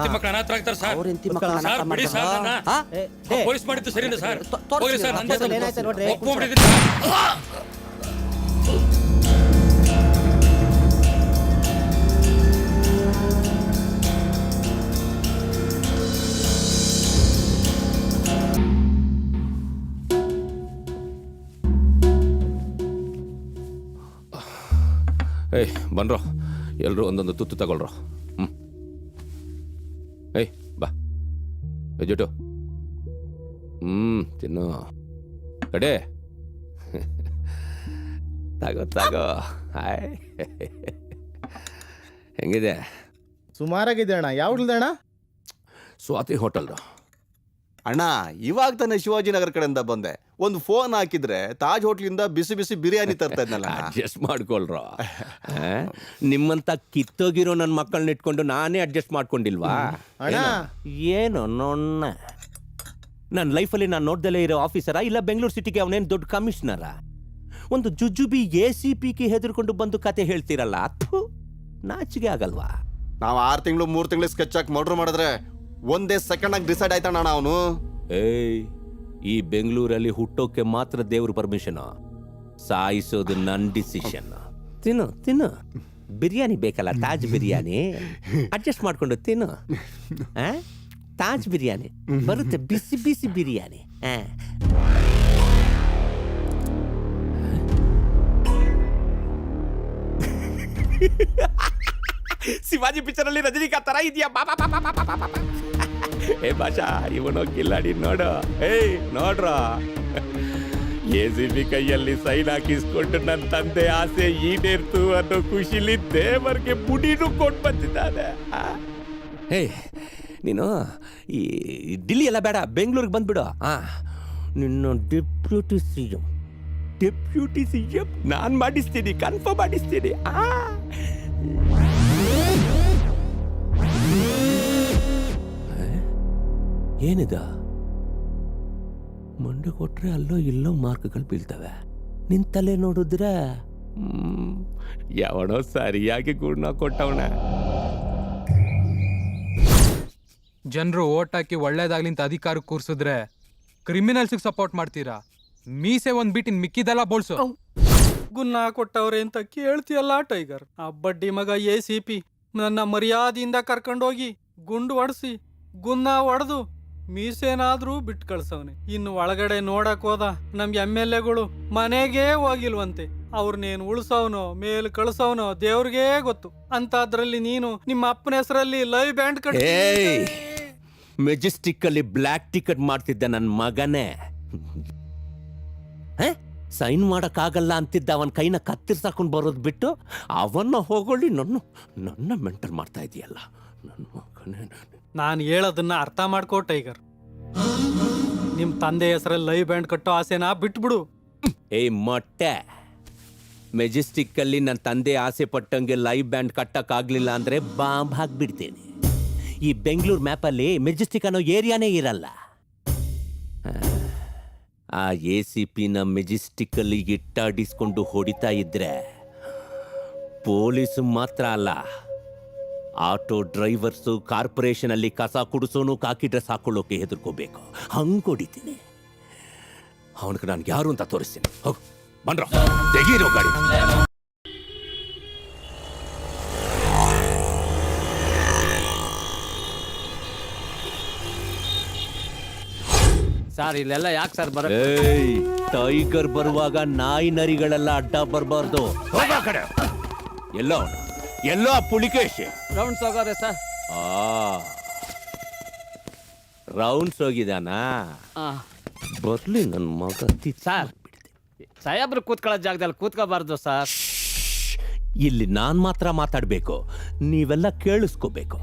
ಹೆಂಡತಿ ಮಕ್ಕಳು ಅನಾಥ ಆಗ್ತಾರೆ ಸರ್ ಅವ್ರ ಹೆಂಡತಿ ಮಕ್ಕಳು ಅನಾಥ ಬಿಡಿ ಸರ್ ಮಾಡ್ತಾರಾ? ನನ್ನ. ಹಾ? ಏ, ಏ, ಪೊಲೀಸ್ ಮಾಡಿದ್ದು ಸರಿನಾ ಸರ್ ತೋ- ತೋರ್ಸಿ ಹೋಗ್ರಿ ಸರ್ ನಂದೇ ಏನಾಯ್ತು ನೋಡ್ರಿ. ಒಪ್ಕೊಂಡ್ಬಿಟ್ಟಿದ್ದೀನಿ ಸರ್. ಏಯ್ ಬನ್ರೋ ಎಲ್ಲರೂ ಒಂದೊಂದು ತುತ್ತು ತಗೊಳ್ರೋ ಏಯ್ ಬಾ. ಏ ಹ್ಞೂ ತಿನ್ನು. ಕಡೆ ತಗೋ ತಗೋ. ಹಾಯ್. ಹೆಂಗಿದೆ? ಸುಮಾರಾಗಿದೆ ಅಣ್ಣ. ಯಾವ್ದು ಅಣ್ಣ? ಸ್ವಾತಿ ಹೋಟೆಲ್ದು. ಅಣ್ಣ ಇವಾಗ ತಾನೆ ಶಿವಾಜಿನಗರ ಕಡೆಯಿಂದ ಬಂದೆ. ಒಂದು ಫೋನ್ ಹಾಕಿದ್ರೆ ತಾಜ್ ಹೋಟ್ಲಿಂದ ಬಿಸಿ ಬಿಸಿ ಬಿರಿಯಾನಿ ತರ್ತಾ ಇದ್ನಲ್ಲ ಅಡ್ಜಸ್ಟ್ ಮಾಡ್ಕೊಳ್ರ? ನಿಮ್ಮಂತ ಕಿತ್ತೋಗಿರೋ ನನ್ನ ಮಕ್ಕಳನ್ನ ಇಟ್ಕೊಂಡು ನಾನೇ ಅಡ್ಜಸ್ಟ್ ಮಾಡ್ಕೊಂಡಿಲ್ವಾ? ಅಣ್ಣ. ಏನು ನೋಣ್ಣ. ನನ್ನ ಲೈಫಲ್ಲಿ ನಾನು ನೋಡ್ದಲೇ ಇರೋ ಆಫೀಸರಾ ಇಲ್ಲ ಬೆಂಗಳೂರು ಸಿಟಿಗೆ ಅವನೇನು ದೊಡ್ಡ ಕಮಿಷನರ ಒಂದು ಜುಜುಬಿ ಎ ಸಿ ಪಿಗೆ ಹೆದರ್ಕೊಂಡು ಬಂದು ಕತೆ ಹೇಳ್ತೀರಲ್ಲ ಥು, ನಾಚಿಗೆ ಆಗಲ್ವಾ? ನಾವು ಆರು ತಿಂಗಳು ಮೂರು ತಿಂಗಳು ಸ್ಕೆಚ್ ಹಾಕಿ ಮರ್ಡ್ರ್ ಮಾಡಿದ್ರೆ ಒಂದೇ ಸೆಕೆಂಡ್ ಆಗಿ ಡಿಸೈಡ್ ಆಯ್ತಣ್ಣ ಅವನು. ಏಯ್ ಈ ಬೆಂಗಳೂರಲ್ಲಿ ಹುಟ್ಟೋಕೆ ಮಾತ್ರ ದೇವ್ರ ಪರ್ಮಿಷನ್ ಸಾಯಿಸೋದು ನನ್ ಡಿಸಿಷನ್ ತಿನ್ನು ತಿನ್ನು. ಬಿರಿಯಾನಿ ಬೇಕಲ್ಲ ತಾಜ್ ಬಿರಿಯಾನಿ? ಅಡ್ಜಸ್ಟ್ ಮಾಡ್ಕೊಂಡು ತಿನ್ನು. ಆ? ತಾಜ್ ಬಿರಿಯಾನಿ. ಬರುತ್ತೆ ಬಿಸಿ ಬಿಸಿ ಬಿರಿಯಾನಿ. ಆ. ಶಿವಾಜಿ ಪಿಕ್ಚರ್ ಅಲ್ಲಿ ರಜನಿಕಾಂತ್ ತರ ಇದೆಯಾ? ಬಾಬಾ ಬಾಬಾ ಬಾಬಾ ಬಾಬಾ ಏ ಭಾಷಾ ಇವನು ಕಿಲ್ಲಾಡಿ ನೋಡು. ಏಯ್, ನೋಡ್ರ. ಎ ಸಿ ಬಿ ಕೈಯಲ್ಲಿ ಸೈನ್ ಹಾಕಿಸ್ಕೊಂಡು ನನ್ನ ತಂದೆ ಆಸೆ ಈಡೇರ್ತು ಅನ್ನೋ ಖುಷಿಲಿ ದೇವರಿಗೆ ಬುಡಿನೂ ಕೊಟ್ಟು ಬಂದಿದ್ದಾನೆ? ಏಯ್, ನೀನು ಈ ಡಿಲ್ಲಿ ಎಲ್ಲ ಬೇಡ, ಬೆಂಗಳೂರಿಗೆ ಬಂದ್ಬಿಡು. ಆ, ನಿನ್ನ deputy C M. Deputy C M? ನಾನು ಮಾಡಿಸ್ತೀನಿ ಕನ್ಫರ್ಮ್ ಮಾಡಿಸ್ತೀನಿ. ಆ? ಏನಿದ? ಮಂಡು ಕೊಟ್ರೆ ಅಲ್ಲೋ ಇಲ್ಲೋ ಮಾರ್ಕ್ಗಳು ಬೀಳ್ತವೆ. ನಿನ್ ತಲೆ ನೋಡಿದ್ರೆ ಯಾವನೋ ಸರಿಯಾಗಿ ಗುಣ ಕೊಟ್ಟವನ. ಜನರು ಓಟ್ ಹಾಕಿ ಒಳ್ಳೇದಾಗ್ಲಿ ಅಂತ ಅಧಿಕಾರ ಕೂರ್ಸಿದ್ರೆ ಕ್ರಿಮಿನಲ್ಸ್ಗೆ ಸಪೋರ್ಟ್ ಮಾಡ್ತೀರಾ? ಮೀಸೆ ಒಂದ್ ಬಿಟ್ಟಿನ ಮಿಕ್ಕಿದೆಲ್ಲ ಬೋಳ್ಸು. ಗುನ್ನ ಕೊಟ್ಟವ್ರೆ ಅಂತ ಕೇಳ್ತಿಯಲ್ಲ ಟೈಗರ್. ಆ ಬಡ್ಡಿ ಮಗ ಎ ಸಿ ಪಿ ನನ್ನ ಮರ್ಯಾದೆಯಿಂದ ಕರ್ಕೊಂಡೋಗಿ ಗುಂಡು ಹೊಡೆಸಿ ಗುನ್ನ ಹೊಡೆದು ಮೀಸೇನಾದ್ರೂ ಬಿಟ್ ಕಳ್ಸವ್ನೆ. ಇನ್ನು ಒಳಗಡೆ ನೋಡಕ್ ಹೋದ ನಮ್ ಎಂ ಎಲ್ ಎಗಳು ಮನೆಗೇ ಹೋಗಿಲ್ವಂತೆ. ಅವ್ರನ್ನೇನು ಉಳ್ಸವ್ನೋ ಮೇಲ್ ಕಳ್ಸವ್ನೋ ದೇವ್ರಿಗೇ ಗೊತ್ತು. ಅಂತದ್ರಲ್ಲಿ ನೀನು ನಿಮ್ಮ ಅಪ್ಪನ ಹೆಸರಲ್ಲಿ ಲೈವ್ ಬ್ಯಾಂಡ್ ಕಟ್ ಏಯ್! ಮೆಜೆಸ್ಟಿಕ್ ಅಲ್ಲಿ ಬ್ಲ್ಯಾಕ್ ಟಿಕೆಟ್ ಮಾಡ್ತಿದ್ದ ನನ್ನ ಮಗನೇ. ಸೈನ್ ಮಾಡಕ್ಕಾಗಲ್ಲ ಅಂತಿದ್ದ ಅವನ ಕೈನ ಕತ್ತಿರ್ಸಾಕೊಂಡು ಬರೋದು ಬಿಟ್ಟು ಅವನ್ನ ಹೋಗೊಳ್ಳಿ ನನ್ನ ನನ್ನ ಮೆಂಟಲ್ ಮಾಡ್ತಾ ಇದೆಯಲ್ಲ. ನನ್ನ ಮಗನೇ ನಾನು ಹೇಳೋದನ್ನ ಅರ್ಥ ಮಾಡ್ಕೋ, ಟೈಗರ್. ನಿಮ್ ತಂದೆ ಹೆಸರಲ್ಲಿ ಲೈವ್ ಬ್ಯಾಂಡ್ ಕಟ್ಟೋ ಆಸೆನಾ ಬಿಟ್ಬಿಡು. ಏ ಮೊಟ್ಟೆ. ಮೆಜೆಸ್ಟಿಕ್ ಅಲ್ಲಿ ನನ್ನ ತಂದೆ ಆಸೆ ಪಟ್ಟಂಗೆ ಲೈವ್ ಬ್ಯಾಂಡ್ ಕಟ್ಟಕ್ಕಾಗ್ಲಿಲ್ಲ ಅಂದ್ರೆ ಬಾಂಬ್ ಹಾಕ್ಬಿಡ್ತೇನೆ. ಈ ಬೆಂಗಳೂರು ಮ್ಯಾಪಲ್ಲಿ ಮೆಜೆಸ್ಟಿಕ್ ಅನ್ನೋ ಏರಿಯಾನೇ ಇರಲ್ಲ. ಆ ಎ ಸಿ ಪಿನ ಮೆಜೆಸ್ಟಿಕ್ ಅಲ್ಲಿ ಇಟ್ಟಾಡಿಸ್ಕೊಂಡು ಹೊಡಿತಾ ಇದ್ರೆ ಪೊಲೀಸ್ ಮಾತ್ರ ಅಲ್ಲ ಆಟೋ ಡ್ರೈವರ್ಸು ಕಾರ್ಪೊರೇಷನ್ ಅಲ್ಲಿ ಕಸ ಕುಡಿಸೋನು ಕಾಕಿ ಡ್ರೆಸ್ ಹಾಕೊಳ್ಳೋಕೆ ಹೆದರ್ಕೋಬೇಕು. ಹಂಗೊಡಿತೀನಿ ಹೊಡಿತೀನಿ. ಅವನಿಗೆ ನಾನು ಯಾರು ಅಂತ ತೋರಿಸ್ತೀನಿ. ಹೋಗು ಬಂದ್ರ? ತೆಗೀರೋ ಗಾಡಿ. ಸರ್ ಇಲ್ಲೆಲ್ಲ ಯಾಕೆ ಸರ್ ಬರ ಏಯ್ ಟೈಗರ್ ಬರುವಾಗ ನಾಯಿ ನರಿಗಳೆಲ್ಲ ಅಡ್ಡ ಬರಬಾರ್ದು. ಹೋಗ ಎಲ್ಲೋ ಅವ್ನು? ಎಲ್ಲೋ ಆ ಪುಲಿಕೇಶ್. ರೌಂಡ್ಸ್ ಹೋಗೋರೆ ಸರ್. ಆ ರೌಂಡ್ಸ್ ಹೋಗಿದಾನಾ ಬರ್ಲಿ ನನ್ನ ಮಗ ಸರ್ ಸಾಹೇಬ್ರು ಕೂತ್ಕೊಳ್ಳೋ ಜಾಗದಲ್ಲಿ ಕೂತ್ಕೋಬಾರ್ದು ಸರ್. ಇಲ್ಲಿ ನಾನ್ ಮಾತ್ರ ಮಾತಾಡ್ಬೇಕು. ನೀವೆಲ್ಲ ಕೇಳಿಸ್ಕೋಬೇಕು.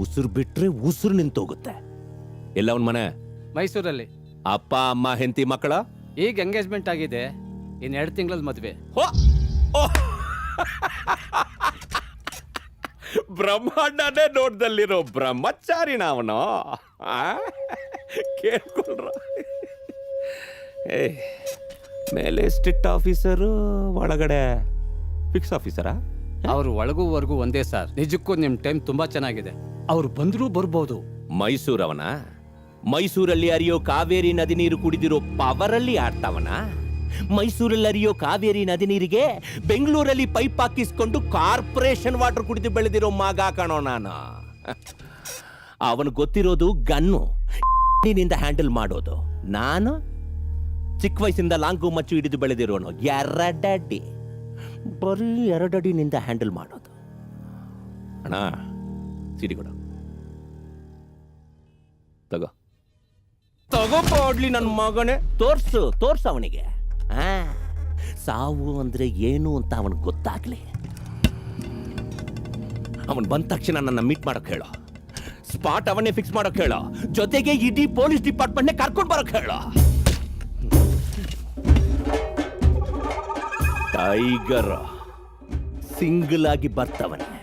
ಉಸಿರು ಬಿಟ್ರೆ ಉಸಿರು ನಿಂತೋಗುತ್ತೆ. ಎಲ್ಲ ಅವನ್ ಮನೆ? ಮೈಸೂರಲ್ಲಿ. ಅಪ್ಪ ಅಮ್ಮ ಹೆಂಡತಿ ಮಕ್ಕಳ? ಈಗ ಎಂಗೇಜ್ಮೆಂಟ್ ಆಗಿದೆ. ಇನ್ ಎರಡು ತಿಂಗಳಲ್ಲಿ ಮದ್ವೆ. ಬ್ರಹ್ಮಾಂಡನೇ ನೋಡ್ದಲ್ಲಿರೋ ಬ್ರಹ್ಮಚಾರಿ ಅವನು ಕೇಳ್ಕೊಳ್ರ ಏ ಮೇಲೆ ಸ್ಟ್ರಿಕ್ಟ್ ಆಫೀಸರು ಒಳಗಡೆ ಫಿಕ್ಸ್ ಆಫೀಸರಾ? ಅವರು ಒಳಗುವರೆಗೂ ಒಂದೇ ಸರ್. ನಿಜಕ್ಕೂ ನಿಮ್ ಟೈಮ್ ತುಂಬಾ ಚೆನ್ನಾಗಿದೆ. ಅವ್ರು ಬಂದ್ರೂ ಬರ್ಬೋದು. ಮೈಸೂರವನ? ಮೈಸೂರಲ್ಲಿ ಅರಿಯೋ ಕಾವೇರಿ ನದಿ ನೀರು ಕುಡಿದಿರೋ ಪವರಲ್ಲಿ ಆಡ್ತಾವನ? ಮೈಸೂರಲ್ಲಿ ಅರಿಯೋ ಕಾವೇರಿ ನದಿ ನೀರಿಗೆ ಬೆಂಗಳೂರಲ್ಲಿ ಪೈಪ್ ಹಾಕಿಸ್ಕೊಂಡು ಕಾರ್ಪೊರೇಷನ್ ವಾಟರ್ ಕುಡಿದು ಬೆಳೆದಿರೋ ಮಗ ಕಾಣೋ ನಾನು. ಅವನು ಗೊತ್ತಿರೋದು ಗನ್ನು ನಿಂದ ಹ್ಯಾಂಡಲ್ ಮಾಡೋದು. ನಾನು ಚಿಕ್ಕ ವಯಸ್ಸಿಂದ ಲಾಂಗು ಮಚ್ಚು ಹಿಡಿದು ಬೆಳೆದಿರೋನು. ಎರಡಡಿ. ಬರೀ ಎರಡಡಿನಿಂದ ಹ್ಯಾಂಡಲ್ ಮಾಡೋದು. ಅಣ್ಣ, ಸಿಡಿ ಕೊಡು. ತಗೋ. ತಗೋ ಪಾಡ್ಲಿ ನನ್ನ ಮಗನೇ. ತೋರ್ಸು ತೋರ್ಸು ಅವನಿಗೆ. ಸಾವು ಅಂದ್ರೆ ಏನು ಅಂತ ಅವನಿಗೆ ಗೊತ್ತಾಗ್ಲಿ. ಅವನು ಬಂದ ತಕ್ಷಣ ನನ್ನ ಮೀಟ್ ಮಾಡೋಕೆ ಹೇಳೋ. ಸ್ಪಾಟ್ ಅವನ್ನೇ ಫಿಕ್ಸ್ ಮಾಡೋಕೆ ಹೇಳೋ. ಜೊತೆಗೆ ಇಡೀ ಪೊಲೀಸ್ ಡಿಪಾರ್ಟ್ಮೆಂಟ್ನೇ ಕರ್ಕೊಂಡು ಬರಕ್ ಹೇಳೋ. ಟೈಗರ್ ಸಿಂಗಲ್ ಆಗಿ ಬರ್ತವನೆ.